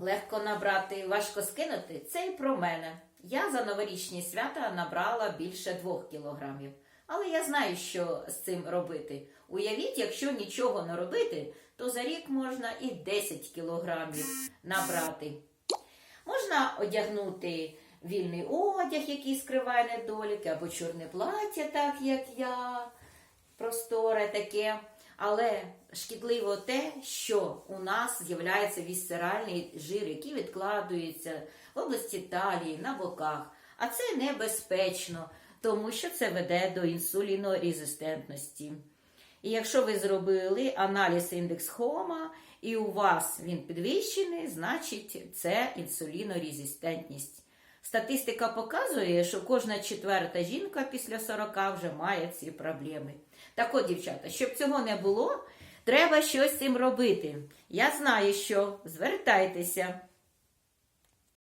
Легко набрати, важко скинути. Це і про мене. Я за новорічні свята набрала більше двох кілограмів. Але я знаю, що з цим робити. Уявіть, якщо нічого не робити, то за рік можна і 10 кілограмів набрати. Можна одягнути вільний одяг, який скриває недоліки, або чорне плаття, так як я, просторе таке. Але шкідливо те, що у нас з'являється вісцеральний жир, який відкладується в області талії, на боках. А це небезпечно, тому що це веде до інсулінорезистентності. І якщо ви зробили аналіз індекс Хома, і у вас він підвищений, значить це інсулінорезистентність. Статистика показує, що кожна четверта жінка після 40 вже має ці проблеми. Так от, дівчата, щоб цього не було, треба щось з цим робити. Я знаю, що звертайтеся.